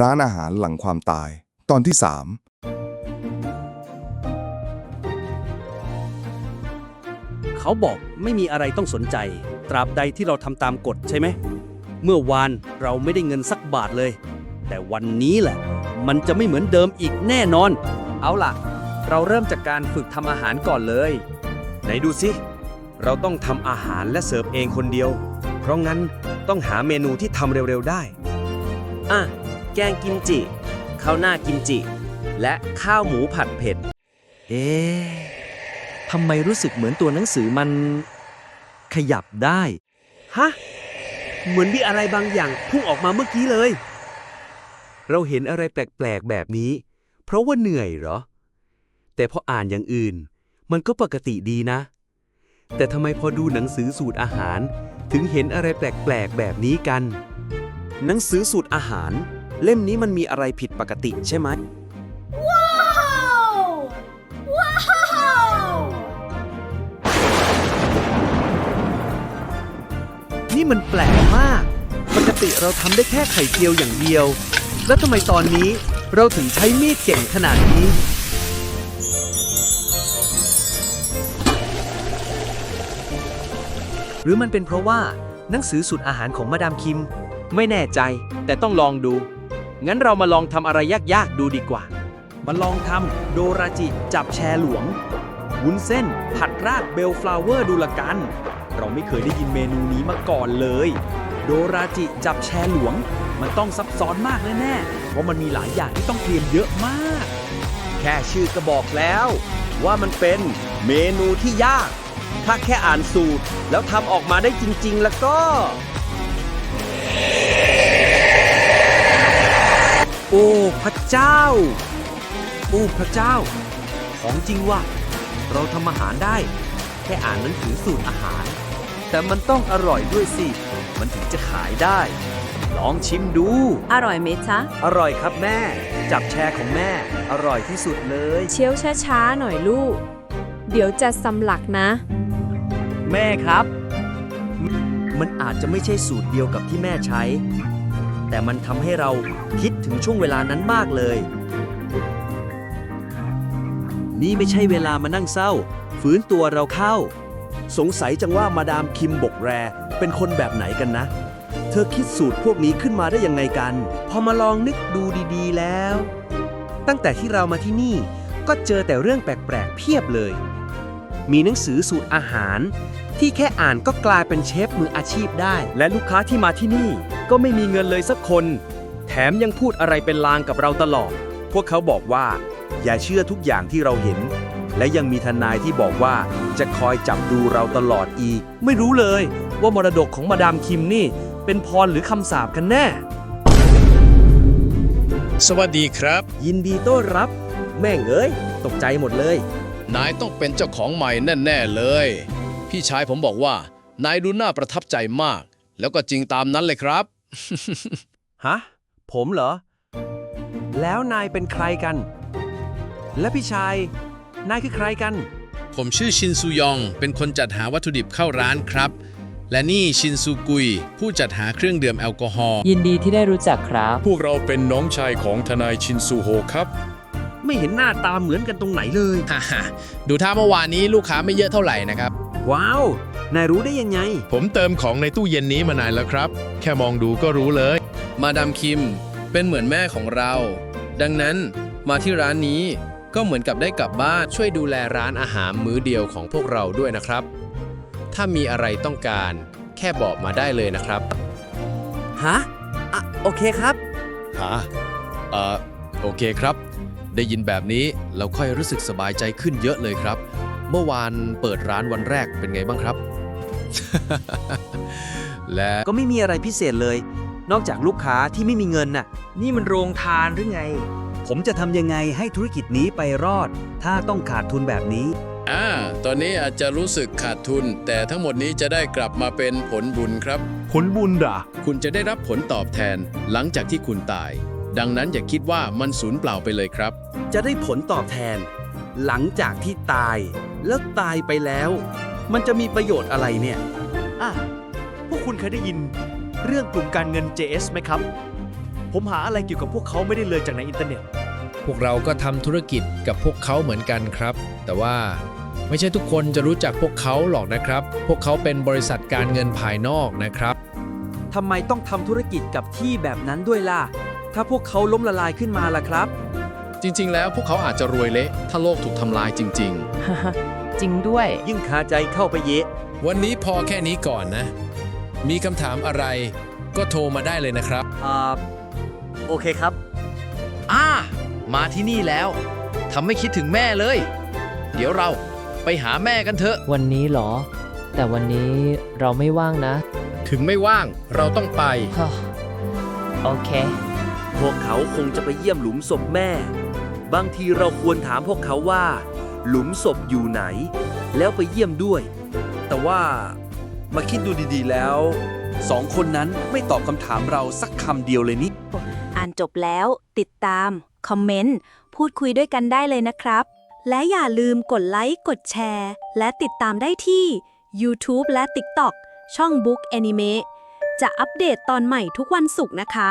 ร้านอาหารหลังความตาย ตอนที่เขาบอกไม่มีอะไรต้องสนใจ ตราบใดที่เราทำตามกฎใช่ไหม เมื่อวานเราไม่ได้เงินสักบาทเลย แต่วันนี้แหละ มันจะไม่เหมือนเดิมอีกแน่นอน เอาล่ะ เราเริ่มจากการฝึกทำอาหารก่อนเลย ไหนดูสิ เราต้องทำอาหารและเสิร์ฟเองคนเดียว เพราะงั้นต้องหาเมนูที่ทำเร็วๆได้ อะ แกงกิมจิ ข้าวหน้ากิมจิ และข้าวหมูผัดเผ็ด เอ๊ะทำไมรู้สึกเหมือนตัวหนังสือมัน ขยับได้ ฮะ เหมือนมีอะไรบางอย่างพุ่งออกมาเมื่อกี้เลย เราเห็นอะไรแปลกๆแบบนี้ เพราะว่าเหนื่อยเหรอ แต่พออ่านอย่างอื่น มันก็ปกติดีนะ แต่ทำไมพอดูหนังสือสูตรอาหาร ถึงเห็นอะไรแปลกๆแบบนี้กัน หนังสือสูตรอาหาร เล่มนี้มันมีอะไรผิดปกติใช่ไหมนี่มันแปลกมาก ปกติเราทำได้แค่ไข่เจียวอย่างเดียว แล้วทำไมตอนนี้เราถึงใช้มีดเก่งขนาดนี้ หรือมันเป็นเพราะว่าหนังสือสูตรอาหารของมาดามคิม ไม่แน่ใจแต่ต้องลองดู งั้นเรามาลองทำอะไรยากๆ ดูดีกว่า มาลองทำโดราจิจับแชร์หลวง วุ้นเส้น ผัดราดเบลฟลาวเวอร์ดูละกัน เราไม่เคยได้ยินเมนูนี้มาก่อนเลย โดราจิจับแชร์หลวง มันต้องซับซ้อนมากแน่ๆ เพราะมันมีหลายอย่างที่ต้องเตรียมเยอะมาก แค่ชื่อก็บอกแล้ว ว่ามันเป็นเมนูที่ยาก ถ้าแค่อ่านสูตรแล้วทำออกมาได้จริง ๆ แล้วก็ โอ้พระเจ้า โอ้พระเจ้า ของจริงว่ะ เราทำอาหารได้ แค่อ่านหนังสือสูตรอาหาร แต่มันต้องอร่อยด้วยสิ มันถึงจะขายได้ ลองชิมดู อร่อยไหมจ๊ะ อร่อยครับแม่ จับแชร์ของแม่ อร่อยที่สุดเลย เชี่ยวช้าๆหน่อยลูก เดี๋ยวจะสำลักนะ แม่ครับ มันอาจจะไม่ใช่สูตรเดียวกับที่แม่ใช้ แต่มันทำให้เราคิดถึงช่วงเวลานั้นมากเลย นี่ไม่ใช่เวลามานั่งเศร้าฝืนตัวเราเข้า สงสัยจังว่ามาดามคิมบกแร เป็นคนแบบไหนกันนะ เธอคิดสูตรพวกนี้ขึ้นมาได้ยังไงกัน พอมาลองนึกดูดีๆแล้ว ตั้งแต่ที่เรามาที่นี่ ก็เจอแต่เรื่องแปลกๆเพียบเลย มีหนังสือสูตรอาหารที่แค่อ่านก็กลายเป็นเชฟมืออาชีพได้ และลูกค้าที่มาที่นี่ก็ไม่มีเงินเลยสักคน แถมยังพูดอะไรเป็นลางกับเราตลอด พวกเขาบอกว่า อย่าเชื่อทุกอย่างที่เราเห็น และยังมีทนายที่บอกว่าจะคอยจับดูเราตลอดอีก ไม่รู้เลยว่ามรดกของมาดามคิมนี่ เป็นพรหรือคำสาปกันแน่ สวัสดีครับ ยินดีต้อนรับ แม่งเอ้ย ตกใจหมดเลย นายต้องเป็นเจ้าของใหม่แน่ ๆ เลย พี่ชายผมบอกว่านายดูน่าประทับใจมาก แล้วก็จริงตามนั้นเลยครับ ฮะ ผมเหรอ แล้วนายเป็นใครกัน และพี่ชาย นายคือใครกัน ผมชื่อชินซูยอง เป็นคนจัดหาวัตถุดิบเข้าร้านครับ และนี่ชินซูกุย ผู้จัดหาเครื่องดื่มแอลกอฮอล์ยินดีที่ได้รู้จักครับ พวกเราเป็นน้องชายของทนายชินซูโฮครับ ไม่เห็นหน้าตาเหมือนกันตรงไหนเลย ฮ่าฮ่าดูท่าเมื่อวานนี้ลูกค้าไม่เยอะเท่าไหร่นะครับ ว้าว นายรู้ได้ยังไง ผมเติมของในตู้เย็นนี้มานานแล้วครับ แค่มองดูก็รู้เลย มาดามคิมเป็นเหมือนแม่ของเรา ดังนั้นมาที่ร้านนี้ก็เหมือนกับได้กลับบ้านช่วยดูแลร้านอาหารมื้อเดียวของพวกเราด้วยนะครับ ถ้ามีอะไรต้องการ แค่บอกมาได้เลยนะครับ ฮะอะโอเคครับ ฮะเอ่อโอเคครับ ได้ยินแบบนี้เราค่อยรู้สึกสบายใจขึ้นเยอะเลยครับ เมื่อวานเปิดร้านวันแรกเป็นไงบ้างครับ และก็ไม่มีอะไรพิเศษเลย นอกจากลูกค้าที่ไม่มีเงินน่ะ นี่มันโรงทานหรือไง ผมจะทำยังไงให้ธุรกิจนี้ไปรอด ถ้าต้องขาดทุนแบบนี้ อ่า ตอนนี้อาจจะรู้สึกขาดทุน แต่ทั้งหมดนี้จะได้กลับมาเป็นผลบุญครับ ผลบุญด่ะ คุณจะได้รับผลตอบแทนหลังจากที่คุณตาย ดังนั้นอย่าคิดว่ามันสูญเปล่าไปเลยครับ จะได้ผลตอบแทน หลังจากที่ตาย แล้วตายไปแล้ว มันจะมีประโยชน์อะไรเนี่ย อะ พวกคุณเคยได้ยินเรื่องกลุ่มการเงิน JS ไหมครับ ผมหาอะไรเกี่ยวกับพวกเขาไม่ได้เลยจากในอินเทอร์เน็ต พวกเราก็ทำธุรกิจกับพวกเขาเหมือนกันครับ แต่ว่าไม่ใช่ทุกคนจะรู้จักพวกเขาหรอกนะครับ พวกเขาเป็นบริษัทการเงินภายนอกนะครับ ทำไมต้องทำธุรกิจกับที่แบบนั้นด้วยล่ะ ถ้าพวกเขาล้มละลายขึ้นมาล่ะครับ จริง ๆ แล้วพวกเขาอาจจะรวยเละ ถ้าโลกถูกทำลายจริงจ ริงด้วย ยิ่งคาใจเข้าไปเยะๆวันนี้พอแค่นี้ก่อนนะ มีคำถามอะไรก็โทรมาได้เลยนะครับ อ่า โอเคครับ อ่า มาที่นี่แล้วทำให้คิดถึงแม่เลย เดี๋ยวเราไปหาแม่กันเถอะ วันนี้เหรอ แต่วันนี้เราไม่ว่างนะถึงไม่ว่างเราต้องไป ฮ่าโอเค พวกเขาคงจะไปเยี่ยมหลุมศพแม่ บางทีเราควรถามพวกเขาว่า หลุมศพอยู่ไหน แล้วไปเยี่ยมด้วย แต่ว่ามาคิดดูดีๆแล้วสองคนนั้นไม่ตอบคำถามเราสักคำเดียวเลยนี่ อ่านจบแล้ว ติดตาม คอมเมนต์ พูดคุยด้วยกันได้เลยนะครับ และอย่าลืมกดไลค์ กดแชร์ และติดตามได้ที่ YouTube และ TikTok ช่อง Book Anime จะอัปเดตตอนใหม่ทุกวันศุกร์นะคะ